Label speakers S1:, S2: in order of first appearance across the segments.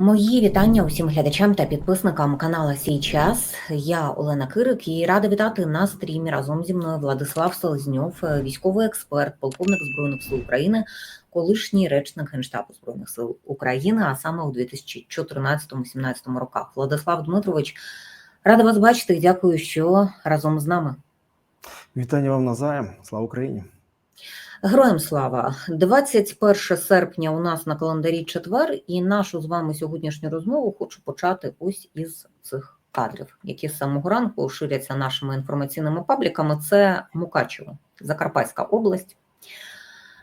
S1: Мої вітання усім глядачам та підписникам канала Сій час. Я Олена Кирик і рада вітати на стрімі разом зі мною Владислав Селезньов, військовий експерт, полковник збройних сил України, колишній речник генштабу збройних сил України, а саме у 2014-17 роках. Владислав Дмитрович, рада вас бачити дякую, що разом з нами.
S2: Вітання вам назаєм. Слава Україні.
S1: Героям слава 21 серпня. У нас на календарі четвер, і нашу з вами сьогоднішню розмову хочу почати ось із цих кадрів, які з самого ранку ширяться нашими інформаційними пабліками. Це Мукачево, Закарпатська область.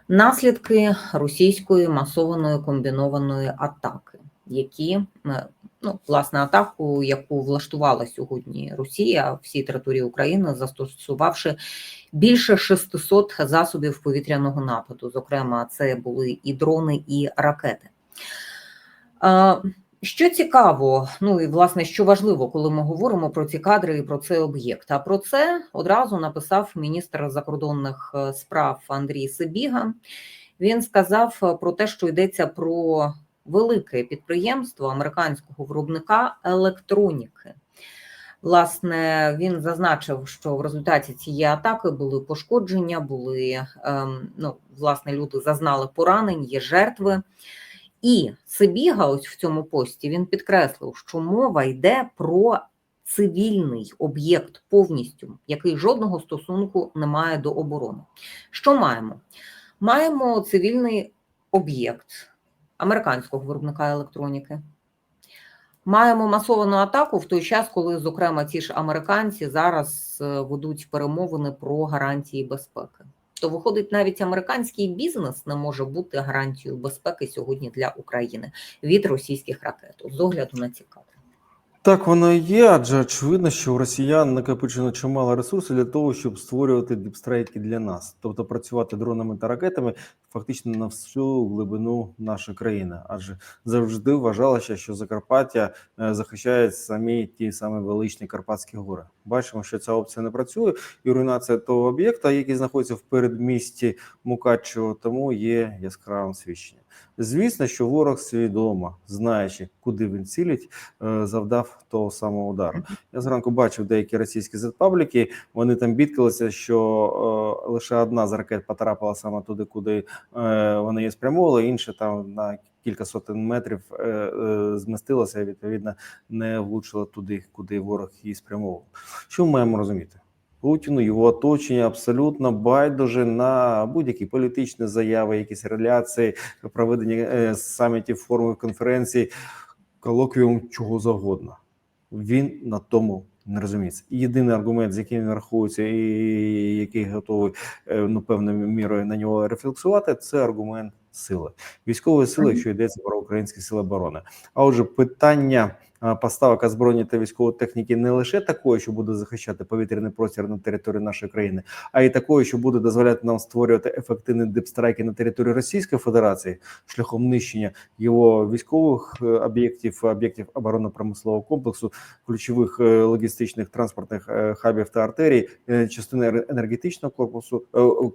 S1: Наслідки російської масованої комбінованої атаки, які е, ну, власне атаку, яку влаштувала сьогодні Росія всій території України, застосувавши більше 600 засобів повітряного нападу. Зокрема, це були і дрони, і ракети. Що цікаво, ну і власне, що важливо, коли ми говоримо про ці кадри і про цей об'єкт. А про це одразу написав міністр закордонних е, справ Андрій Сибіга. Він сказав про те, що йдеться про велике підприємство американського виробника електроніки. Власне, він зазначив, що в результаті цієї атаки були пошкодження, були ем, ну, власне, люди зазнали поранень, є жертви. І Сибіга, ось в цьому пості, він підкреслив, що мова йде про цивільний об'єкт повністю, який жодного стосунку не має до оборони. Що маємо? Маємо цивільний об'єкт американського виробника електроніки. Маємо масовану атаку в той час, коли, зокрема, ті ж американці зараз е, ведуть перемовини про гарантії безпеки. То виходить, навіть американський бізнес не може бути гарантією безпеки сьогодні для України від російських ракет з огляду на ці кадри.
S2: Так воно і є, адже очевидно, що у росіян накопичено чимало ресурсів для того, щоб створювати діпстрейки для нас, тобто працювати дронами та ракетами фактично на всю глибину нашої країни, адже завжди вважалося, що Закарпаття е, захищає самі ті самі величні Карпатські гори. Бачимо, що ця опція не працює, і руйнація того об'єкта, який знаходиться в передмісті Мукачево, тому є яскравим свідченням. Звісно, що ворог свідомо, знаючи, куди він цілить, е, завдав того самого удару. Я зранку бачив деякі російські зетпабліки, Вони там бідкалися, що е, лише одна з ракет потрапила саме туди, куди е, вони її спрямовували, інша там на кілька сотень метрів змістилася і відповідно не влучила туди, куди ворог її спрямовував. Що ми маємо розуміти? Путіну, його оточення абсолютно байдуже на будь-які політичні заяви, якісь реляції, проведення е, самітів, форумів конференцій, колоквіум чого завгодно. Він на тому не розуміється. Єдиний аргумент, з яким він рахується, і який готовий е, ну певною мірою на нього рефлексувати, це аргумент сили військової сили, якщо йдеться про українські сили оборони. А отже, питання поставок озброєння та військової техніки не лише такої, що буде захищати повітряний простір на території нашої країни, а й такої, що буде дозволяти нам створювати ефективні дипстрайки на території Російської Федерації шляхом нищення його військових е, об'єктів, об'єктів оборонно-промислового комплексу, ключових е, логістичних транспортних е, хабів та артерій, частини енергетичного корпусу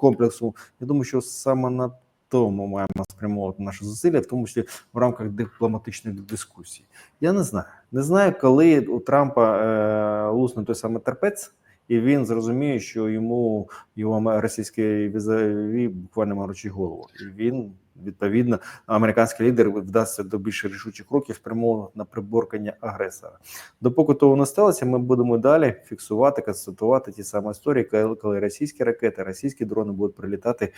S2: комплексу. Я думаю, що саме на тому маємо спрямовувати наші зусилля, в тому числі в рамках дипломатичних дискусій. Я не знаю. Не знаю, коли у Трампа е, лусне той самий терпець, і він зрозуміє, що йому його російський візаві буквально морочить голову, і він відповідно американський лідер вдасться до більш рішучих кроків спрямованих на приборкання агресора. Допоки того не сталося, ми будемо далі фіксувати, констатувати ті самі історії, коли російські ракети, російські дрони будуть прилітати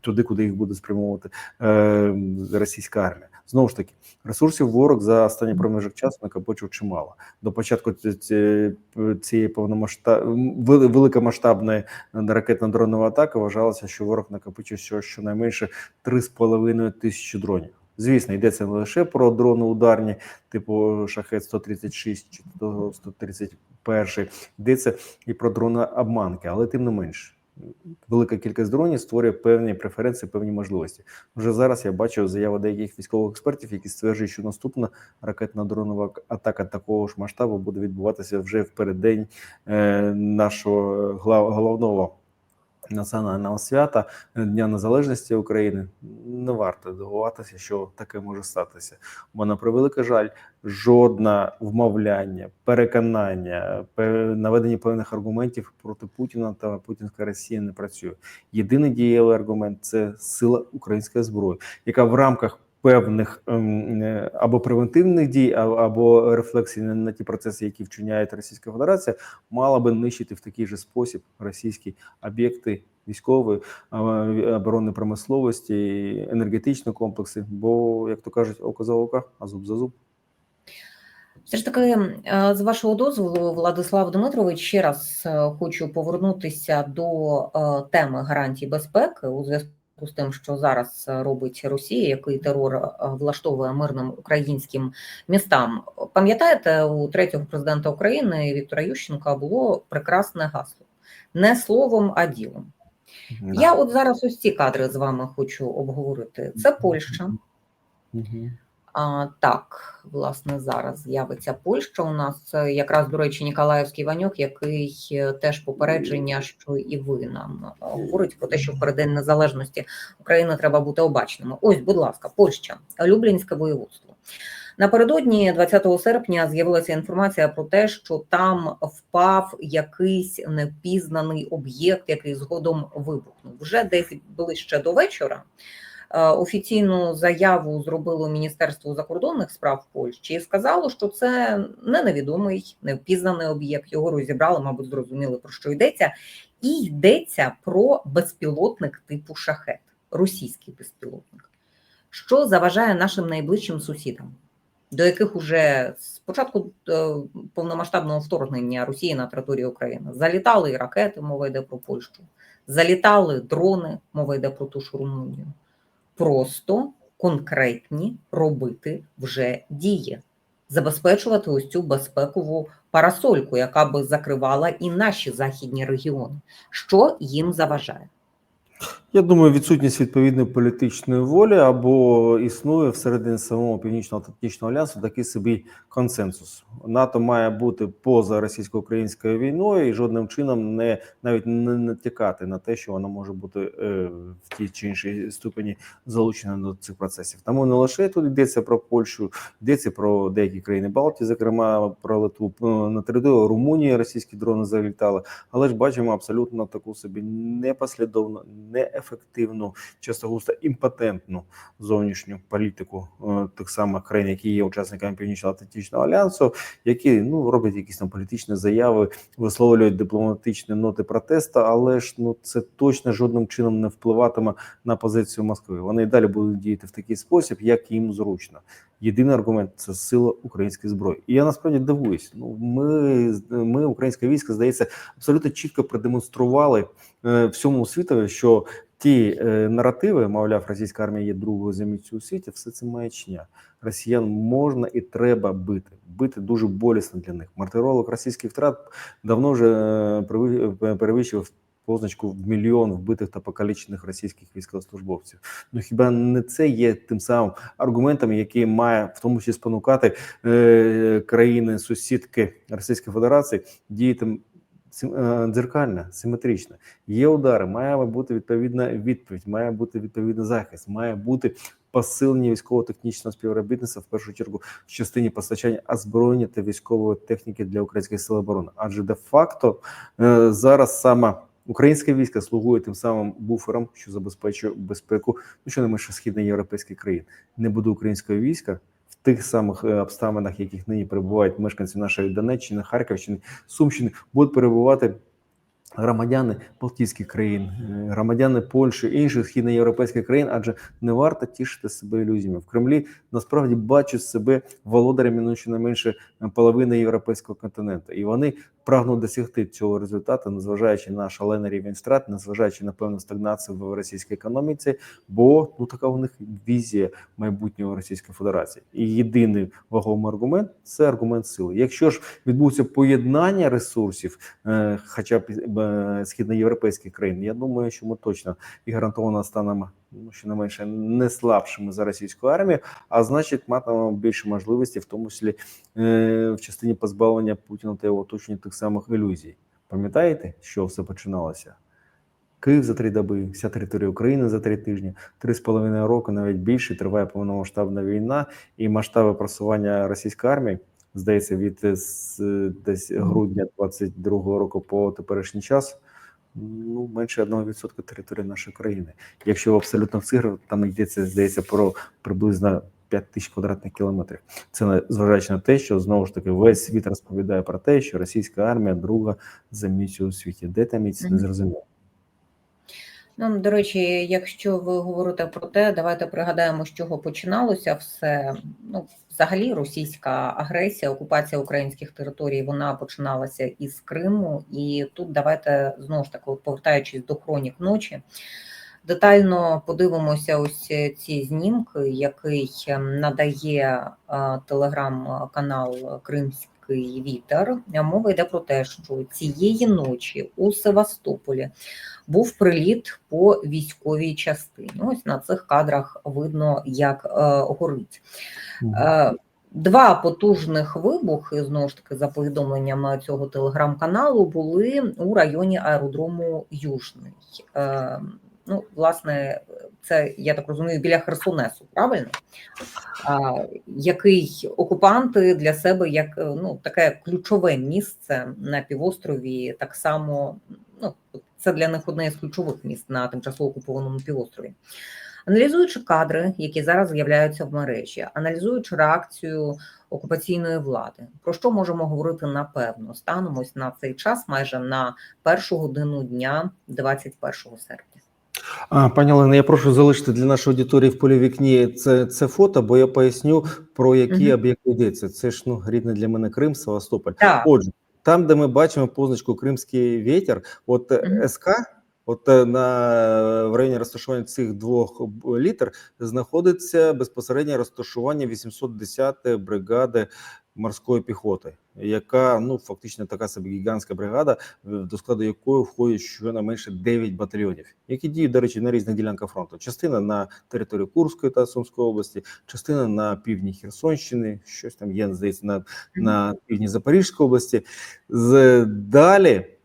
S2: туди, куди їх буде спрямовувати е, російська армія. Знову ж таки, ресурсів ворог за останній проміжок часу накопичив чимало. До початку цієї повномасштаб... великомасштабної ракетно-дронової атаки вважалося, що ворог накопичив щонайменше 3,5 тисячі дронів. Звісно, йдеться не лише про дрони ударні, типу шахет 136 чи 131, йдеться і про дрони обманки, але тим не менше велика кількість дронів створює певні преференції, певні можливості. Вже зараз я бачу заяву деяких військових експертів, які стверджують, що наступна ракетна дронова атака такого ж масштабу буде відбуватися вже в переддень е, нашого головного національного свята Дня Незалежності України, не варто дивуватися, що таке може статися. Бо на превеликий жаль, жодне вмовляння, переконання, наведення певних аргументів проти Путіна та Путінська Росія не працює. Єдиний дієвий аргумент це сила української зброї, яка в рамках певних ем, е, або превентивних дій, або рефлексій на, ті процеси, які вчиняє Російська Федерація, мала би нищити в такий же спосіб російські об'єкти військової а, оборонної промисловості, енергетичні комплекси. Бо, як то кажуть, око за око, а зуб за зуб.
S1: Все ж таки, е, з вашого дозволу, Владислав Дмитрович, ще раз е, хочу повернутися до е, теми гарантій безпеки у зв'язку з тим, що зараз е, робить Росія, який терор е, влаштовує мирним українським містам. Пам'ятаєте, у третього президента України Віктора Ющенка було прекрасне гасло не словом, а ділом.
S2: Да.
S1: Я от зараз ось ці кадри з вами хочу обговорити. Це Польща.
S2: Мгм.
S1: Так, власне, зараз з'явиться Польща. У нас якраз, до речі, Ніколаївський Ваньок, який е, теж попередження, що і ви нам е, говорить про те, що в переддень незалежності України треба бути обачними. Ось, будь ласка, Польща, Люблінське воєводство. Напередодні 20 серпня з'явилася інформація про те, що там впав якийсь непізнаний об'єкт, який згодом вибухнув. Вже десь ближче до вечора. Е, Офіційну заяву зробило Міністерство закордонних справ Польщі і сказало, що це не невідомий, невпізнаний об'єкт. Його розібрали, мабуть, зрозуміли про що йдеться. І йдеться про безпілотник типу шахет, російський безпілотник, що заважає нашим найближчим сусідам, до яких уже з початку е, повномасштабного вторгнення Росії на територію України залітали і ракети, мова йде про Польщу, залітали дрони, мова йде про ту ж Румунію просто конкретні робити вже дії, забезпечувати ось цю безпекову парасольку, яка би закривала і наші західні регіони. Що їм заважає?
S2: Я думаю, відсутність відповідної політичної волі або існує всередині самого північно-атлантичного альянсу такий собі консенсус. НАТО має бути поза російсько-українською війною і жодним чином не навіть не натякати на те, що вона може бути е, в тій чи іншій ступені залучена до цих процесів. Тому не лише тут йдеться про Польщу, йдеться про деякі країни Балтії, зокрема про Литву Е, на територію Румунії. Російські дрони залітали, але ж бачимо абсолютно таку собі непослідовну, неефективну, часто густо імпотентну зовнішню політику е, тих самих країн, які є учасниками Північно-Атлантичного альянсу, які ну роблять якісь там політичні заяви, висловлюють дипломатичні ноти протесту, але ж ну це точно жодним чином не впливатиме на позицію Москви. Вони і далі будуть діяти в такий спосіб, як їм зручно. Єдиний аргумент це сила української зброї. І я насправді дивуюсь. Ну ми, ми українське військо, здається, абсолютно чітко продемонстрували е, всьому світу, що ті е, наративи, мовляв, російська армія є другою за міцю у світі, все це маячня. Росіян можна і треба бити. Бити дуже болісно для них. Мартиролог російських втрат давно вже е, перевищив позначку в мільйон вбитих та покалічених російських військовослужбовців. Ну хіба не це є тим самим аргументом, який має в тому числі спонукати е, країни сусідки Російської Федерації діяти е, дзеркально, симетрично. Є удари, має бути відповідна відповідь, має бути відповідний захист, має бути посилення військово-технічного співробітництва в першу чергу в частині постачання озброєння та військової техніки для українських сил оборони. Адже де-факто е, зараз саме українське військо слугує тим самим буфером, що забезпечує безпеку, ну що не менше східноєвропейських країн. Не буде українського війська. В тих самих е, обставинах, яких нині перебувають мешканці нашої Донеччини, Харківщини, Сумщини, будуть перебувати громадяни Балтійських країн, е, громадяни Польщі, інших східноєвропейських країн, адже не варто тішити себе ілюзіями. В Кремлі насправді бачать себе володарями ну, щонайменше половини європейського континенту, і вони прагнуть досягти цього результату, незважаючи на шалений рівень втрат, незважаючи на певну стагнацію в російській економіці, бо ну така у них візія майбутнього Російської Федерації. І єдиний вагомий аргумент це аргумент сили. Якщо ж відбудеться поєднання ресурсів, е, хоча б е, східноєвропейських країн, я думаю, що ми точно і гарантовано станемо ну, щонайменше не слабшими за російську армію, а значить, матимемо більше можливостей, в тому числі е, в частині позбавлення Путіна та його оточення тих самих ілюзій. Пам'ятаєте, що все починалося? Київ за три доби, вся територія України за три тижні, три з половиною роки, навіть більше триває повномасштабна війна, і масштаби просування російської армії, здається, від е, десь грудня 22-го року по теперішній час. Ну, менше 1% території нашої країни. Якщо абсолютно в цифрах, там йдеться, здається, про приблизно 5 тисяч квадратних кілометрів. Це зважаючи на те, що знову ж таки весь світ розповідає про те, що російська армія друга за місію у світі. Де та міць не зрозуміло.
S1: Ну, до речі, якщо ви говорите про те, давайте пригадаємо, з чого починалося все. Ну, взагалі, російська агресія, окупація українських територій, вона починалася із Криму. І тут давайте знову ж таки, повертаючись до хронік ночі, детально подивимося ось ці знімки, який ем, надає е, телеграм-канал Кримський вітер. Мова йде про те, що цієї ночі у Севастополі був приліт по військовій частині. Ось на цих кадрах видно, як е, горить. Е, Два потужних вибухи, знову ж таки, за повідомленням цього телеграм-каналу, були у районі аеродрому Южний. Ну, власне, це, я так розумію, біля Херсонесу, правильно? А, який окупанти для себе як ну, таке ключове місце на півострові, так само ну, це для них одне із ключових міст на тимчасово окупованому півострові. Аналізуючи кадри, які зараз з'являються в мережі, аналізуючи реакцію окупаційної влади, про що можемо говорити напевно станом ось на цей час, майже на першу годину дня, 21 серпня.
S2: Пані Олена, я прошу залишити для нашої аудиторії в полі вікні це, це фото, бо я поясню, про які
S1: Мгм.
S2: об'єкти йдеться. Це ж ну, рідний для мене Крим, Севастополь.
S1: Так,
S2: Отже, там, де ми бачимо позначку Кримський вітер, от
S1: Мгм.
S2: СК, от е, на в районі розташування цих двох літер знаходиться безпосередньо розташування 810 бригади морської піхоти, яка ну фактично така собі гігантська бригада, до складу якої входять щонайменше 9 батальйонів, які діють, до речі, на різних ділянках фронту. Частина на території Курської та Сумської області, частина на півдні Херсонщини, щось там є, здається, на на півдні Запорізької області. З далі, е,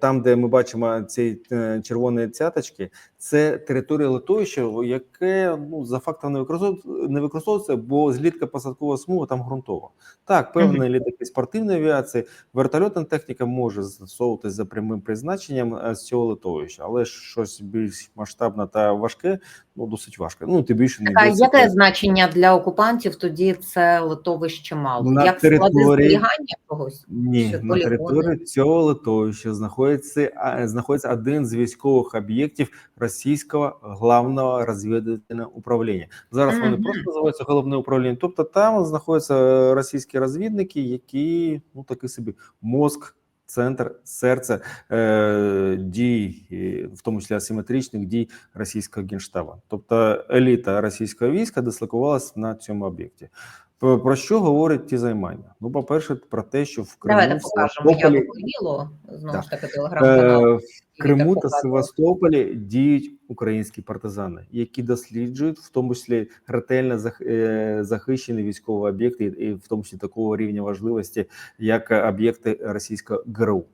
S2: там, де ми бачимо ці е, червоні цяточки, це територія литовища, яке ну за фактом не використовується, не використовується, бо злітка посадкова смуга там ґрунтова. Так, певні літаки спортивної авіації, вертольотна техніка може застосовуватись за прямим призначенням е, з цього литовища, але щось більш масштабне та важке, ну досить важко. Ну тим більше не
S1: а яке значення для окупантів тоді це литовище мало?
S2: На
S1: Як склади зберігання когось?
S2: Ні,
S1: Що
S2: на
S1: полігони?
S2: території цього литовища знаходиться, а, знаходиться один з військових об'єктів російського главного розвідувального управління. Зараз вони
S1: Мгм.
S2: просто називаються головне управління. Тобто там знаходяться російські розвідники, які ну такий собі мозк. Центр серце е, дій, е, в тому числі асиметричних дій російського генштабу. Тобто еліта російського війська дислокувалась на цьому об'єкті. Про що говорять ті займання? Ну, по-перше, про те, що в Криму
S1: Давайте покажемо, як
S2: Севастополі,
S1: горіло. Знову ж таки, телеграм-канал.
S2: е, в Криму та. Севастополі діють українські партизани, які досліджують в тому числі ретельно е, захищені військові об'єкти, і в тому числі такого рівня важливості, як об'єкти російського ГРУ.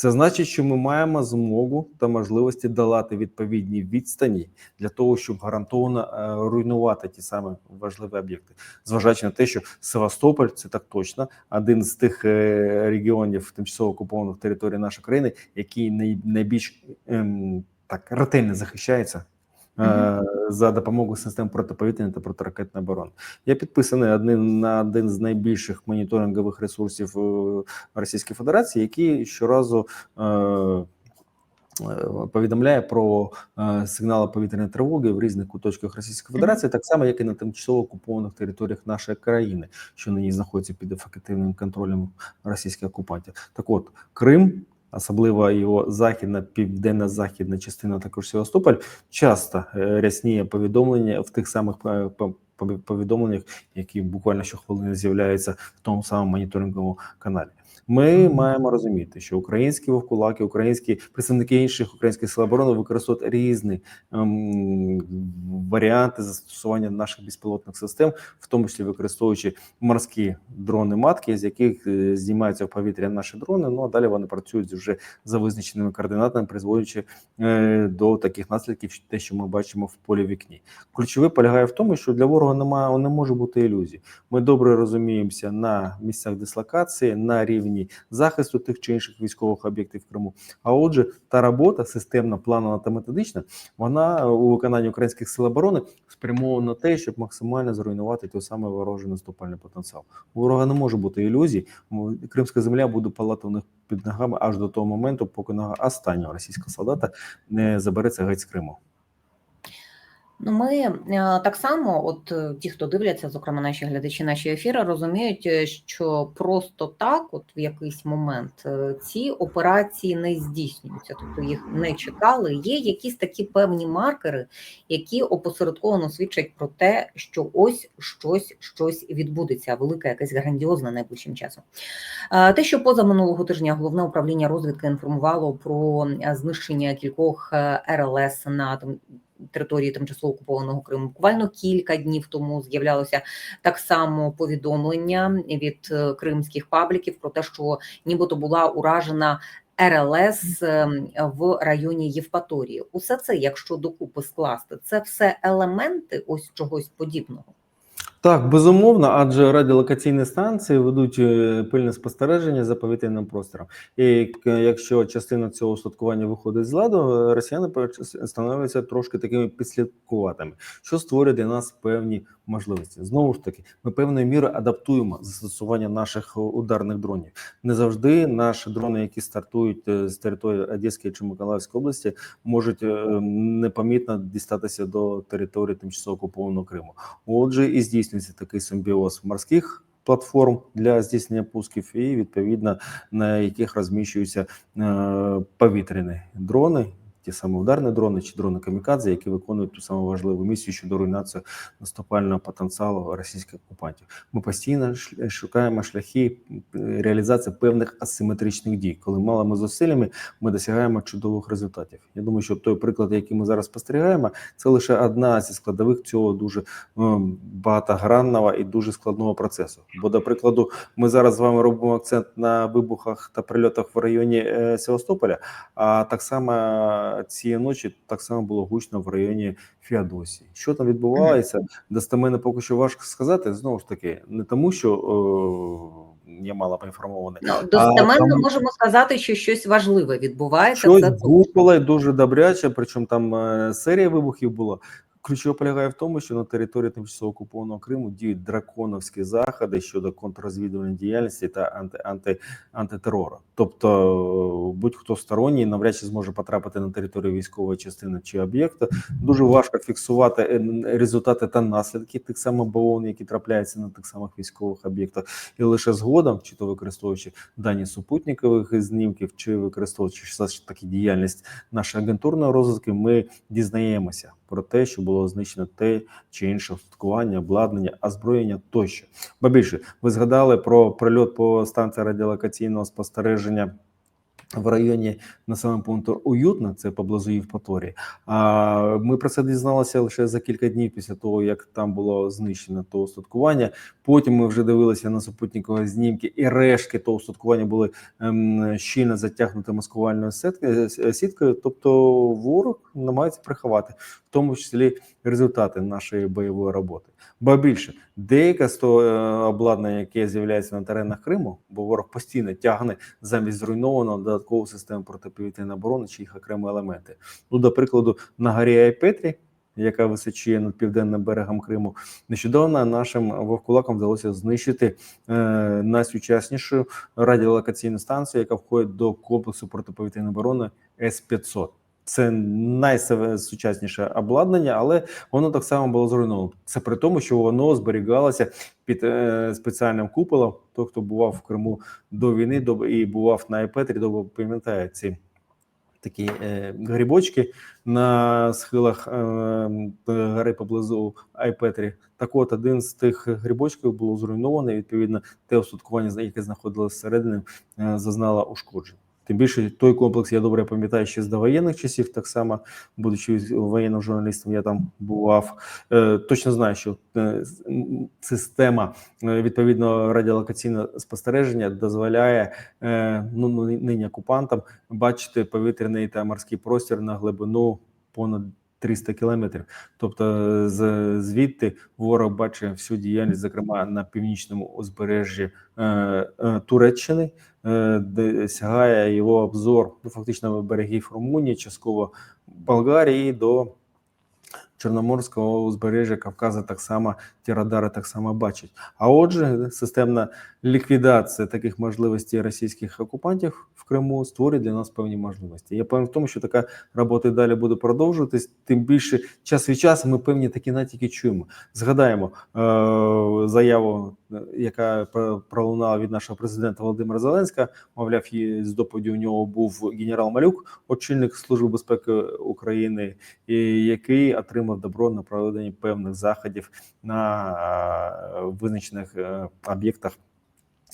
S2: Це значить, що ми маємо змогу та можливості долати відповідні відстані для того, щоб гарантовано е, руйнувати ті самі важливі об'єкти, зважаючи на те, що Севастополь це так точно один з тих е, регіонів тимчасово окупованих територій нашої країни, який найбільш ем, так ретельно захищається. Е, За допомогою систем протиповітряної та протиракетної оборони я підписаний один на один з найбільших моніторингових ресурсів е, Російської Федерації, який щоразу е, повідомляє про е, сигнали повітряної тривоги в різних куточках Російської Федерації, так само як і на тимчасово окупованих територіях нашої країни, що нині знаходяться під ефективним контролем російських окупантів. Так, от Крим. Особливо його західна, південно-західна частина, також Севастополь, часто е, рясніє повідомлення в тих самих е, повідомленнях, які буквально щохвилини з'являються в тому самому моніторинговому каналі. Ми маємо розуміти, що українські вовкулаки, українські представники інших українських сил оборони використовують різні ем, варіанти застосування наших безпілотних систем, в тому числі використовуючи морські дрони матки, з яких е, здіймаються в повітря наші дрони. Ну а далі вони працюють вже за визначеними координатами, призводячи е, до таких наслідків, те, що ми бачимо в полі вікні. Ключове полягає в тому, що для ворога немає, не може бути ілюзій. Ми добре розуміємося на місцях дислокації, на рівні захисту тих чи інших військових об'єктів в Криму. А отже, та робота системна, планова та методична, вона у виконанні українських сил оборони спрямована на те, щоб максимально зруйнувати той самий ворожий наступальний потенціал. У ворога не може бути ілюзій. Кримська земля буде палати під ногами аж до того моменту, поки нога останнього російського солдата не забереться геть з Криму.
S1: Ну, ми е, так само, от е, ті, хто дивляться, зокрема наші глядачі, наші ефіри, розуміють, е, що просто так, от в якийсь момент, ці операції не здійснюються, тобто їх не чекали. Є якісь такі певні маркери, які опосередковано свідчать про те, що ось щось щось відбудеться, велике, якесь грандіозне найближчим часом. Те, що поза минулого тижня головне управління розвідки інформувало про знищення кількох РЛС на території тимчасово окупованого Криму. Буквально кілька днів тому з'являлося так само повідомлення від е, кримських пабліків про те, що нібито була уражена. РЛС ем, в районі Євпаторії. Усе це, якщо докупи скласти, це все елементи ось чогось подібного.
S2: Так, безумовно, адже радіолокаційні станції ведуть е, пильне спостереження за повітряним простором. І якщо частина цього устаткування виходить з ладу, е, росіяни становляться трошки такими підслідкуватими, що створює для нас певні можливості. Знову ж таки, ми певною мірою адаптуємо застосування наших е, ударних дронів. Не завжди наші дрони, які стартують е, з території Одеської чи Миколаївської області, можуть е, непомітно дістатися до території тимчасово окупованого Криму. Отже, і здійснюється такий симбіоз морських платформ для здійснення пусків, і відповідно на яких розміщуються е, повітряні дрони. Ті самі ударні дрони чи дрони камікадзе, які виконують ту саму важливу місію щодо руйнації наступального потенціалу російських окупантів. Ми постійно шукаємо шляхи реалізації певних асиметричних дій. Коли малими зусиллями ми досягаємо чудових результатів. Я думаю, що той приклад, який ми зараз спостерігаємо, це лише одна зі складових цього дуже багатогранного і дуже складного процесу. Бо, до прикладу, ми зараз з вами робимо акцент на вибухах та прильотах в районі е, Севастополя. А так само цієї ночі так само було гучно в районі Феодосії. Що там відбувається? Достеменно поки що важко сказати. Знову ж таки, не тому, що е, я мало поінформований.
S1: Ну, достеменно
S2: там-
S1: можемо сказати, що щось важливе відбувається.
S2: Щось гупало дуже добряче, причому там е, серія вибухів була. Ключове полягає в тому, що на території тимчасово окупованого Криму діють драконовські заходи щодо контррозвідувальної діяльності та анти, анти, антитерору. Тобто, е, будь-хто сторонній навряд чи зможе потрапити на територію військової частини чи об'єкта. Дуже важко фіксувати е, результати та наслідки тих самих бавовн, які трапляються на тих самих військових об'єктах, і лише згодом, чи то використовуючи дані супутникових знімків, чи використовуючи таки діяльність нашої агентурної розвитки, ми дізнаємося про те, що було знищено те чи інше устаткування, обладнання, озброєння тощо. Ба більше, ви згадали про прильот по станції радіолокаційного спостереження. В районі населеного пункту Уютно, це поблизу Євпаторії. А ми про це дізналися лише за кілька днів після того, як там було знищено то устаткування. Потім ми вже дивилися на супутникові знімки, і рештки того устаткування були ем, щільно затягнуті маскувальною сеткою, сіткою. Тобто ворог намагається приховати, в тому числі результати нашої бойової роботи. Ба більше, деяке з того е, обладнання, яке з'являється на теренах Криму, бо ворог постійно тягне замість зруйнованого додаткову систему протиповітряної оборони чи їх окремі елементи. Ну, до прикладу, на горі Айпетрі, яка височіє над південним берегом Криму, нещодавно нашим вовкулакам вдалося знищити е, найсучаснішу радіолокаційну станцію, яка входить до комплексу протиповітряної оборони С-500. Це найсучасніше обладнання, але воно так само було зруйновано. Це при тому, що воно зберігалося під е, спеціальним куполом. Той, хто бував в Криму до війни, до і бував на Епетрі, добре пам'ятає ці такі е, грибочки на схилах е, гори поблизу Айпетрі. Так от один з тих грибочків було зруйновано. Відповідно, те устаткування, яке знаходилося всередині, е, зазнало ушкоджень. Тим більше той комплекс я добре пам'ятаю ще з довоєнних часів. Так само, будучи воєнним журналістом, я там бував. Е, Точно знаю, що е, система е, відповідно радіолокаційного спостереження дозволяє ну, ну, нині окупантам бачити повітряний та морський простір на глибину понад 300 кілометрів. Тобто, з, звідти ворог бачить всю діяльність, зокрема на північному узбережжі е, е, Туреччини, е, де сягає його обзор ну, фактично берегів Румунії, частково Болгарії до Чорноморського узбережжя Кавказа так само ті радари так само бачать. А отже, системна ліквідація таких можливостей російських окупантів в Криму створює для нас певні можливості. Я певен в тому, що така робота і далі буде продовжуватись. Тим більше час від часу ми певні такі натяки чуємо. Згадаємо е- заяву, яка про- пролунала від нашого президента Володимира Зеленського. Мовляв, з доповіді у нього був генерал Малюк, очільник Служби безпеки України, і який отримав добро на проведення певних заходів на е, визначених е, об'єктах.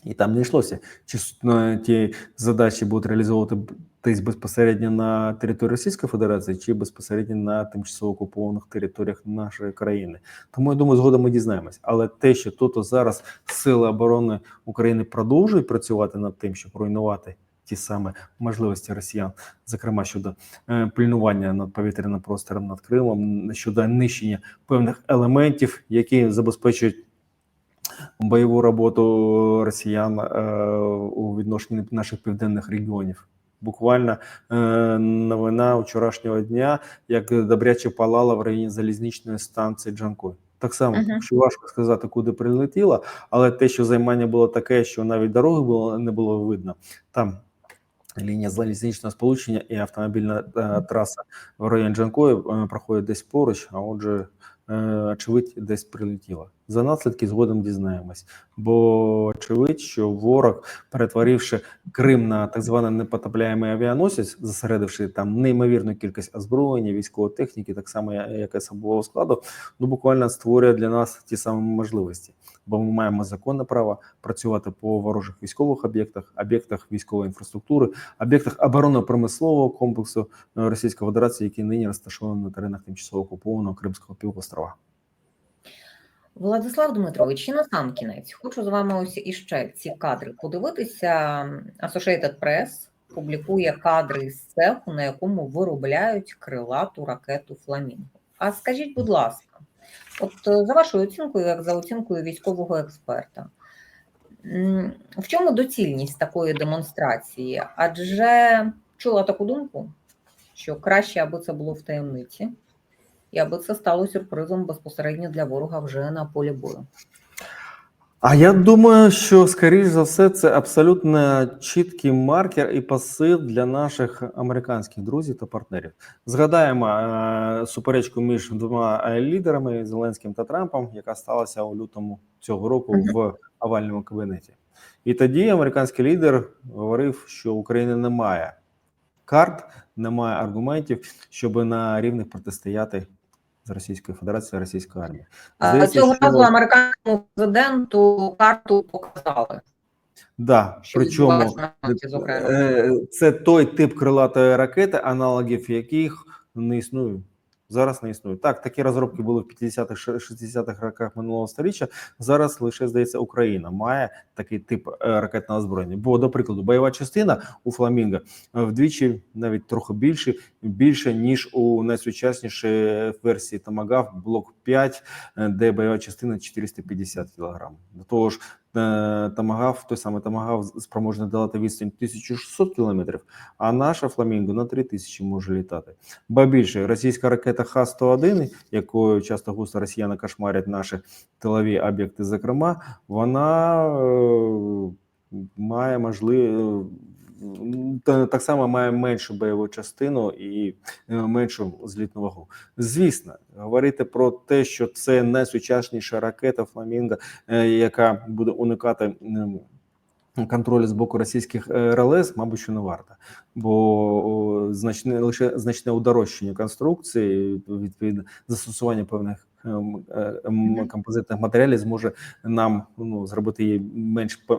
S2: І там не йшлося, чи с- ті задачі будуть реалізовувати десь безпосередньо на території Російської Федерації, чи безпосередньо на тимчасово окупованих територіях нашої країни. Тому я думаю, згодом ми дізнаємось. Але те, що тут зараз сили оборони України продовжують працювати над тим, щоб руйнувати ті самі можливості росіян, зокрема щодо е, пильнування над повітряним простором над Кримом, щодо нищення певних елементів, які забезпечують бойову роботу росіян е, у відношенні наших південних регіонів. Буквально е, новина вчорашнього дня, як добряче палала в районі залізничної станції Джанкой. Так само,
S1: Мгм.
S2: що важко сказати, куди прилетіло, але те, що займання було таке, що навіть дороги було не було видно. Там лінія залізничного сполучення і автомобільна е, траса в районі Джанкої е, проходить десь поруч, а отже, очевидь, десь прилетіла. За наслідки згодом дізнаємось, бо очевидь, що ворог, перетворивши Крим на так званий непотопляємий авіаносець, зосередивши там неймовірну кількість озброєння, військової техніки, так само як і особового складу, ну буквально створює для нас ті самі можливості. Бо ми маємо законне право працювати по ворожих військових об'єктах, об'єктах військової інфраструктури, об'єктах оборонно-промислового комплексу е, Російської Федерації, які нині розташовані на теренах тимчасово окупованого Кримського півострова.
S1: Владислав Дмитрович, і на сам кінець хочу з вами ось іще ці кадри подивитися. Associated Press публікує кадри з цеху, на якому виробляють крилату ракету Фламінго. А скажіть, будь ласка, от е, за вашою оцінкою, як за оцінкою військового експерта, в чому доцільність такої демонстрації? Адже чула таку думку, що краще, аби це було в таємниці, і аби це стало сюрпризом безпосередньо для ворога вже на полі бою.
S2: А я думаю, що скоріш за все це абсолютно чіткий маркер і посил для наших американських друзів та партнерів. Згадаємо е, суперечку між двома е, лідерами Зеленським та Трампом, яка сталася у лютому цього року в овальному кабінеті. І тоді американський лідер говорив, що України немає карт, немає аргументів, щоб на рівних протистояти з Російською Федерацією Російською армією.
S1: А
S2: Здається,
S1: Цього
S2: що-
S1: разу американському президенту карту показали.
S2: Да,
S1: що
S2: причому. Е, Це той тип крилатої ракети, аналогів яких не існує. Зараз не існує. Так, такі розробки були в 50-х, 60-х роках минулого століття. Зараз лише здається, Україна має такий тип е, ракетного озброєння. Бо, до прикладу, бойова частина у Фламінго вдвічі, навіть трохи більше, більше ніж у найсучаснішій версії Томагав Блок 5, е, де бойова частина 450 кг. До того ж, е, Томагав, той самий Томагав спроможний долати відстань 1600 кілометрів, а наша Фламінго на 3000 може літати. Ба більше, російська ракета Х-101, якою часто густо росіяни кошмарять наші тилові об'єкти, зокрема, вона е, має можливість. Так само має меншу бойову частину і е, меншу злітну вагу. Звісно, говорити про те, що це найсучасніша ракета Фламінго, е, яка буде уникати контролю з боку російських е, РЛС, мабуть, що не варто, бо значне лише значне удорожчання конструкції, відповідно застосування певних ем, ем. Композитних матеріалів зможе нам ну зробити її менш е,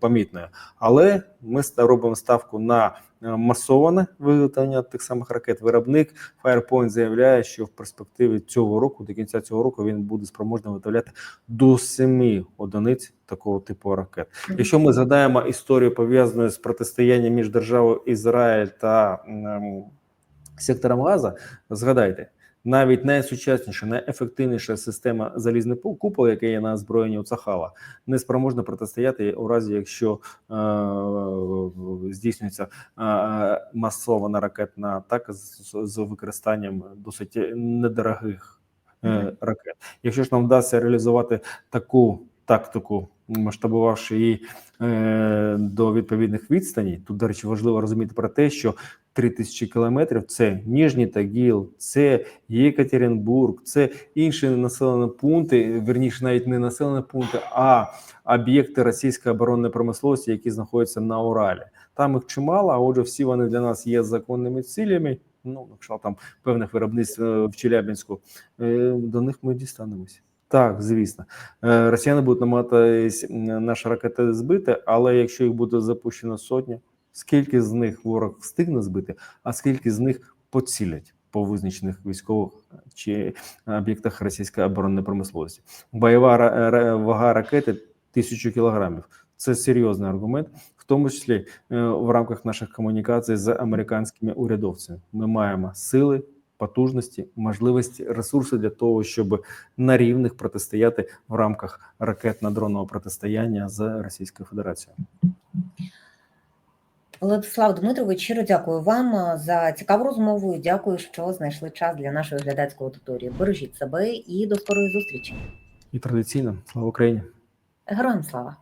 S2: помітною. Але ми робимо ставку на е, масоване виготовлення тих самих ракет. Виробник Firepoint заявляє, що в перспективі цього року, до кінця цього року, він буде спроможний виготовляти до семи одиниць такого типу ракет. Якщо ми згадаємо історію пов'язану з протистоянням між державою Ізраїль та ем, сектором Газа, згадайте. Навіть найсучасніша, найефективніша система залізний купол, яка є на озброєнні у Цахала, не спроможна протистояти у разі, якщо е, здійснюється е, масована ракетна атака з, з використанням досить недорогих е, ракет. Якщо ж нам вдасться реалізувати таку тактику, масштабувавши її е, до відповідних відстаней, тут, до речі, важливо розуміти про те, що 3000 кілометрів це Ніжній Тагіл, це Єкатеринбург, це інші населені пункти, верніше, навіть не населені пункти, а об'єкти російської оборонної промисловості, які знаходяться на Уралі. Там їх чимало, а отже, всі вони для нас є законними цілями. Ну, якщо там певних виробництв е, в Челябинську, е, до них ми дістанемося. Так, звісно, Е, росіяни будуть намагатись наші ракети збити, але якщо їх буде запущено сотня, скільки з них ворог встигне збити, а скільки з них поцілять по визначених військових чи об'єктах російської оборонної промисловості? Бойова вага ракети тисячу кілограмів. Це серйозний аргумент, в тому числі е, в рамках наших комунікацій з американськими урядовцями. Ми маємо сили, потужності, можливості, ресурси для того, щоб на рівних протистояти в рамках ракетно-дронного протистояння з Російською Федерацією.
S1: Владислав Дмитрович, щиро дякую вам е, за цікаву розмову і дякую, що знайшли час для нашої глядацької аудиторії. Бережіть себе і до скорої зустрічі.
S2: І традиційно слава Україні.
S1: Героям слава!